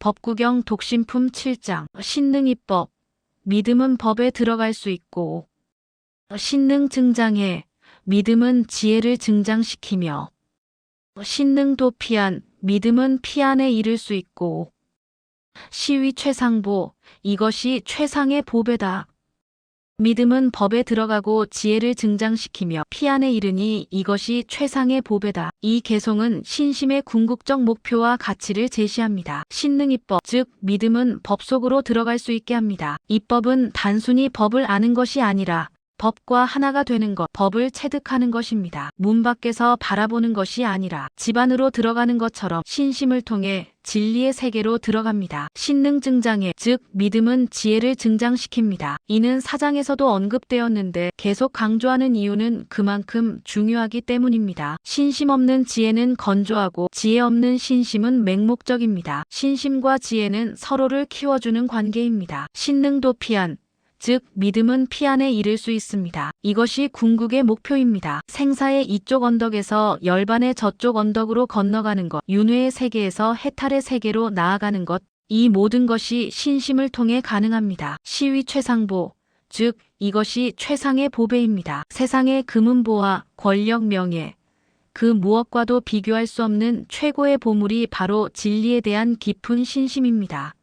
법구경 독신품 7장. 신능이법. 믿음은 법에 들어갈 수 있고 신능 증장해 믿음은 지혜를 증장시키며 신능 도 피한 믿음은 피안에 이를 수 있고 시위 최상보. 이것이 최상의 보배다. 믿음은 법에 들어가고 지혜를 증장시키며 피안에 이르니 이것이 최상의 보배다. 이 개송은 신심의 궁극적 목표와 가치를 제시합니다. 신능이법, 즉 믿음은 법 속으로 들어갈 수 있게 합니다. 이법은 단순히 법을 아는 것이 아니라 법과 하나가 되는 것, 법을 체득하는 것입니다. 문 밖에서 바라보는 것이 아니라 집 안으로 들어가는 것처럼 신심을 통해 진리의 세계로 들어갑니다. 신능 증장에, 즉 믿음은 지혜를 증장시킵니다. 이는 사장에서도 언급되었는데 계속 강조하는 이유는 그만큼 중요하기 때문입니다. 신심 없는 지혜는 건조하고 지혜 없는 신심은 맹목적입니다. 신심과 지혜는 서로를 키워주는 관계입니다. 신능 도 피한 즉 믿음은 피 안에 이를 수 있습니다. 이것이 궁극의 목표입니다. 생사의 이쪽 언덕에서 열반의 저쪽 언덕으로 건너가는 것, 윤회의 세계에서 해탈의 세계로 나아가는 것, 이 모든 것이 신심을 통해 가능합니다. 시위 최상보, 즉 이것이 최상의 보배입니다. 세상의 금은보화, 권력 명예, 그 무엇과도 비교할 수 없는 최고의 보물이 바로 진리에 대한 깊은 신심입니다.